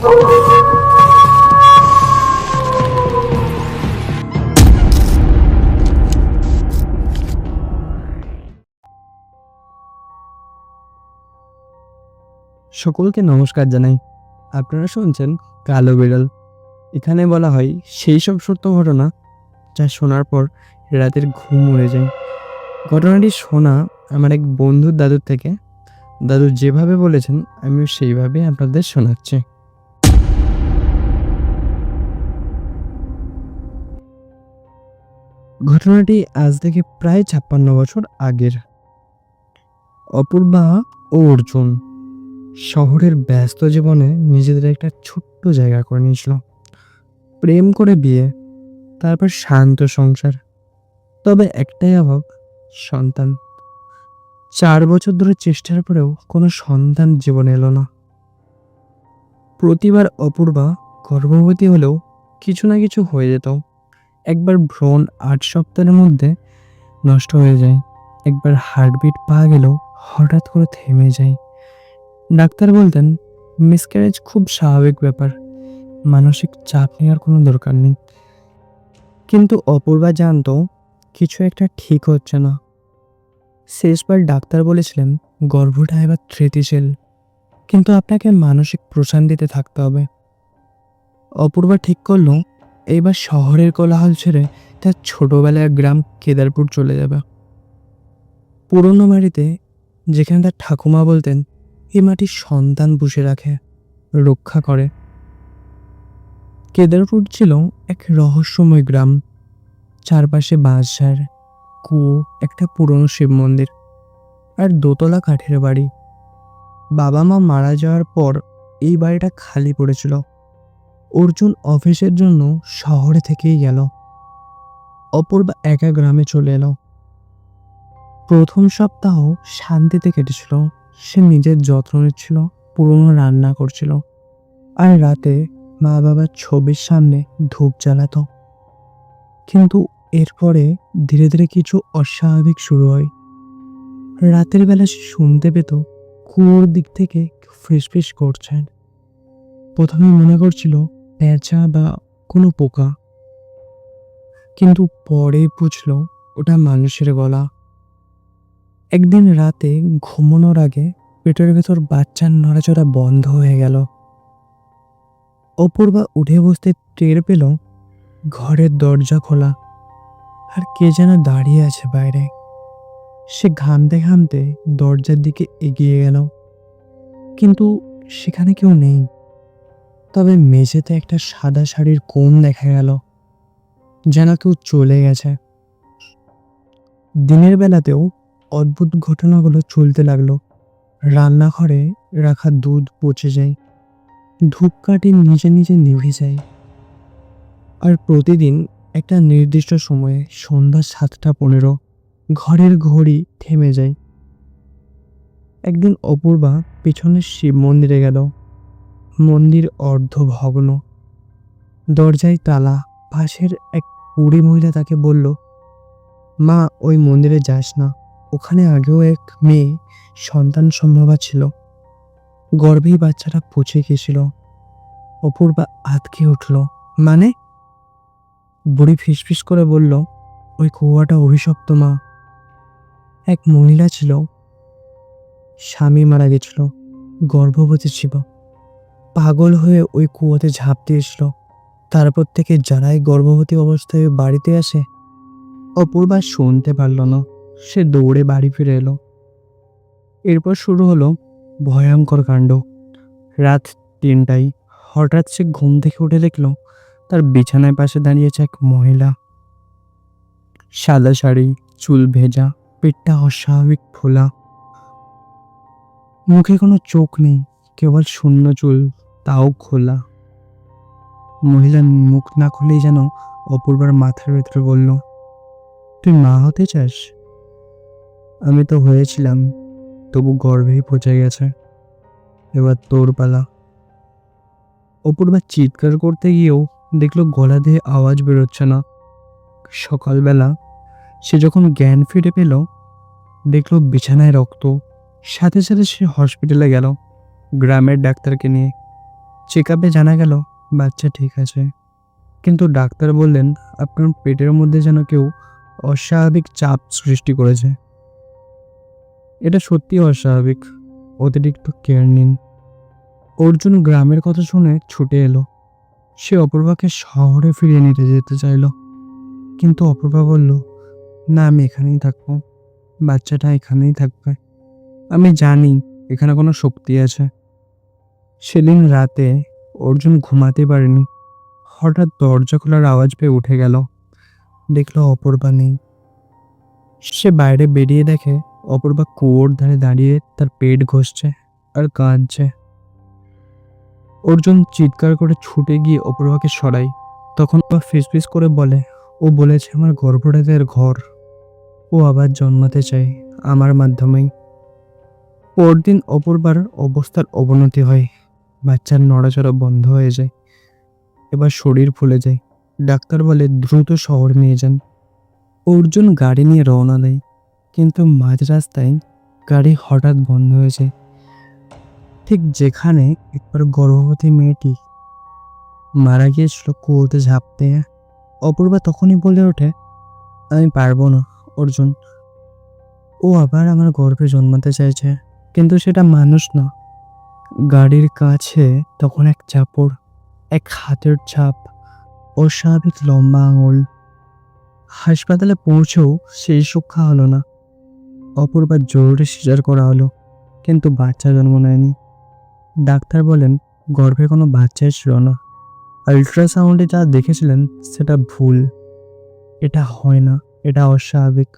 সকলকে নমস্কার জানাই। আপনারা শুনছেন কালো বিড়াল। এখানে বলা হয় সেই সব সত্য ঘটনা যা শোনার পর রাতের ঘুম উড়ে যায়। ঘটনাটি শোনা আমার এক বন্ধুর দাদুর থেকে। দাদু যেভাবে বলেছেন, আমিও সেইভাবে আপনাদের শোনাচ্ছি। ঘটনাটি আজ থেকে প্রায় ছাপ্পান্ন বছর আগের। অপূর্বা ও অর্জুন শহরের ব্যস্ত জীবনে নিজেদের একটা ছোট্ট জায়গা করে নিয়েছিল। প্রেম করে বিয়ে, তারপর শান্ত সংসার। তবে একটাই অভাব, সন্তান। চার বছর ধরে চেষ্টার পরেও কোনো সন্তান জীবনে এলো না। প্রতিবার অপূর্বা গর্ভবতী হলেও কিছু না কিছু হয়ে যেত। একবার ভ্রণ আট সপ্তাহের মধ্যে নষ্ট হয়ে যায়। একবার হার্টবিট পা গেলেও হঠাৎ করে থেমে যায়। ডাক্তার বলতেন মিসক্যারেজ খুব স্বাভাবিক ব্যাপার। মানসিক চাপ নেওয়ার কোনো দরকার নেই। কিন্তু অপূর্বা জানতো, কিছু একটা ঠিক হচ্ছে না। শেষবার ডাক্তার বলেছিলেন, গর্ভটা এবার ধৃতিশীল কিন্তু আপনাকে মানসিক প্রশান্তিতে থাকতে হবে। অপূর্বা ঠিক করল এইবার শহরের কোলাহল ছেড়ে তার ছোটবেলার গ্রাম কেদারপুর চলে যাবে। পুরনো বাড়িতে যেখানে তার ঠাকুমা বলতেন এই মাটি সন্তান পুষে রাখে, রক্ষা করে। কেদারপুর ছিল এক রহস্যময় গ্রাম। চারপাশে বাঁশঝাড়, কুয়ো, একটা পুরনো শিব মন্দির আর দোতলা কাঠের বাড়ি। বাবা মা মারা যাওয়ার পর এই বাড়িটা খালি পড়েছিল। অর্জুন অফিসের জন্য শহরে থেকেই গেল। অপূর্বা একা গ্রামে চলে এলো। প্রথম সপ্তাহ শান্তিতে কেটেছিল। সে নিজের যত্ন নিচ্ছিল, পুরনো রান্না করছিল। আর রাতে মা বাবার ছবির সামনে ধূপ জ্বালাত। কিন্তু এরপরে ধীরে ধীরে কিছু অস্বাভাবিক শুরু হয়। রাতের বেলা সে শুনতে পেত কুয়োর দিক থেকে ফিস ফিস করছেন। প্রথমে মনে করছিল পেঁচা বা কোনো পোকা। কিন্তু পরে বুঝলো ওটা মানুষের গলা। একদিন রাতে ঘুমানোর আগে পেটের ভেতর বাচ্চার নড়াচড়া বন্ধ হয়ে গেল। অপূর্বা উঠে বসতে টের পেল ঘরের দরজা খোলা। আর কে যেন দাঁড়িয়ে আছে বাইরে। সে ঘামতে ঘামতে দরজার দিকে এগিয়ে গেল। কিন্তু সেখানে কেউ নেই। তবে মেঝেতে একটা সাদা শাড়ির কোণ দেখা গেল, যেন কেউ চলে গেছে। দিনের বেলাতেও অদ্ভুত ঘটনাগুলো চলতে লাগল। রান্নাঘরে রাখা দুধ পচে যায়, ধূপকাঠি নিজে নিজে নিভে যায়। আর প্রতিদিন একটা নির্দিষ্ট সময়ে সন্ধ্যা সাতটা পনেরো ঘরের ঘড়ি থেমে যায়। একদিন অপূর্বা পেছনের শিব মন্দিরে গেল। মন্দির অর্ধ ভগ্ন দরজায় তালা, পাশের এক বুড়ি মহিলা তাকে বলল, মা, ওই মন্দিরে যাস না। ওখানে আগেও এক মেয়ে সন্তান সম্ভবা ছিল। গর্ভেই বাচ্চাটা পচে গেছিল। অপূর্বা আতকে উঠল। মানে? বুড়ি ফিসফিস করে বলল, ওই কুয়াটা অভিশপ্ত, মা। এক মহিলা ছিল। স্বামী মারা গেছিল। গর্ভবতী ছিল। পাগল হয়ে ওই কুয়োতে ঝাঁপ দিয়েছিল তারপর থেকে যারাই গর্ভবতী অবস্থায় বাড়িতে আসে, অপূর্বা শুনতে পারল না। সে দৌড়ে বাড়ি ফিরে এলো। এরপর শুরু হলো ভয়ঙ্কর কাণ্ড। রাত তিনটায় হঠাৎ সে ঘুম থেকে উঠে দেখল, তার বিছানায় পাশে দাঁড়িয়েছে এক মহিলা। সাদা শাড়ি, চুল ভেজা পেটটা অস্বাভাবিক ফোলা। মুখে কোনো চোখ নেই, কেবল শূন্য চুল। তাও খোলা। মহিলার মুখ না খুলেই যেন অপূর্বার মাথার ভেতরে বলল, তুই মা হতে চাস? আমি তো হয়েছিলাম, তবু গর্ভেই পচে গেছে। এবার তোর পালা। অপূর্বা চিৎকার করতে গিয়েও দেখল গলা দিয়ে আওয়াজ বেরোচ্ছে না। সকালবেলা সে যখন জ্ঞান ফিরে পেল, দেখল বিছানায় রক্ত। সাথে সাথে সে হসপিটালে গেল, গ্রামের ডাক্তারকে নিয়ে। চেক আপে জানা গেল, বাচ্চা ঠিক আছে। কিন্তু ডাক্তার বললেন, আপনার পেটের মধ্যে যেন কেউ অস্বাভাবিক চাপ সৃষ্টি করেছে। এটা সত্যি অস্বাভাবিক। অতিরিক্ত কেয়ার নিন। অর্জুন গ্রামের কথা শুনে ছুটে এলো। সে অপূর্বাকে শহরে ফিরিয়ে নিতে যেতে চাইল। কিন্তু অপূর্বা বলল, না, আমি এখানেই থাকব। বাচ্চাটা এখানেই থাকবে। আমি জানি, এখানে কোনো শক্তি আছে। সেদিন রাতে অর্জুন ঘুমাতে পারেনি। হঠাৎ দরজা খোলার আওয়াজ পেয়ে উঠে গেল। দেখল অপূর্বা নেই। সে বাইরে বেরিয়ে দেখে অপূর্বা কুয়োর ধারে দাঁড়িয়ে তার পেট ঘষছে আর কাঁদছে। অর্জুন চিৎকার করে ছুটে গিয়ে অপূর্বাকে সরাই তখন ও ফিসফিস করে বলে, ও বলেছে আমার গর্ভটাদের ঘর। ও আবার জন্মাতে চায় আমার মাধ্যমেই। পরদিন অপূর্বার অবস্থার অবনতি হয়। বাচ্চার নড়াচড়া বন্ধ হয়ে যায়। এবার শরীর ফুলে যায়। ডাক্তার বলে, দ্রুত শহর নিয়ে যান। অর্জুন গাড়ি নিয়ে রওনা দেয়, কিন্তু মাঝ রাস্তায় গাড়ি হঠাৎ বন্ধ হয়ে যায়। ঠিক যেখানে একবার গর্ভবতী মেয়েটি মারা গিয়েছিল কুয়োতে ঝাঁপ অপূর্বা তখনই বলে ওঠে, আমি পারব না, অর্জুন। ও আবার আমার গর্ভে জন্মাতে চাইছে, কিন্তু সেটা মানুষ না। গাড়ির কাছে তখন এক চাপড়, এক হাতের ছাপ অস্বাভাবিক লম্বা আঙুল। হাসপাতালে পৌঁছেও সেই সুক্ষা হলো না। অপূর্বার জরুরি সিজার করা হলো, কিন্তু বাচ্চা জন্ম নেয়নি। ডাক্তার বলেন, গর্ভে কোনো বাচ্চাই ছিল না। আলট্রাসাউন্ডে যা দেখেছিলেন, সেটা ভুল। এটা হয় না, এটা অস্বাভাবিক।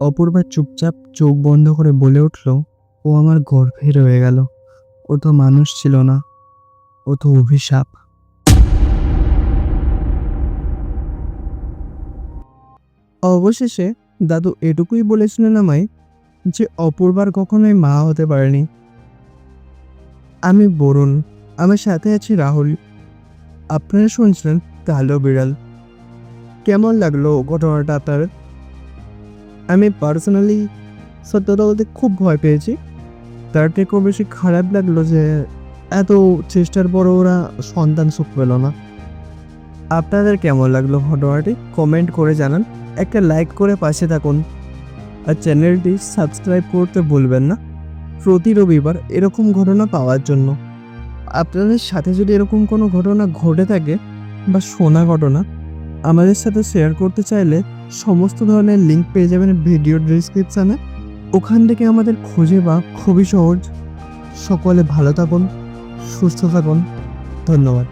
অপূর্বা চুপচাপ চোখ বন্ধ করে বলে উঠল ও আমার গর্ভে রয়ে গেল। ও তো মানুষ ছিল না। ও তো অভিশাপ। অবশেষে দাদু এটুকুই বলেছিলেন আমায় যে অপূর্বার কখনোই মা হতে পারেনি। আমি বরুণ, আমার সাথে আছি রাহুল। আপনারা শুনছিলেন কালো বিড়াল। কেমন লাগল ঘটনাটা আপনার? আমি পার্সোনালি সত্যতা বলতে খুব ভয় পেয়েছি। তার থেকেও বেশি খারাপ লাগল যে এত চেষ্টার পরও ওরা সন্তান সুখ পেল না। আপনাদের কেমন লাগল ঘটনাটি? কমেন্ট করে জানান। একটা লাইক করে পাশে থাকুন। আর চ্যানেলটি সাবস্ক্রাইব করতে ভুলবেন না। প্রতি রবিবার এরকম ঘটনা পাওয়ার জন্য। আপনাদের সাথে যদি এরকম কোনো ঘটনা ঘটে থাকে বা শোনা ঘটনা, আমাদের সাথে শেয়ার করতে চাইলে সমস্ত ধরনের লিঙ্ক পেয়ে যাবেন ভিডিও ডিসক্রিপশানে ওখান থেকে আমাদের খুঁজে বা খুবই সহজ। সকলে ভালো থাকুন সুস্থ থাকুন। ধন্যবাদ।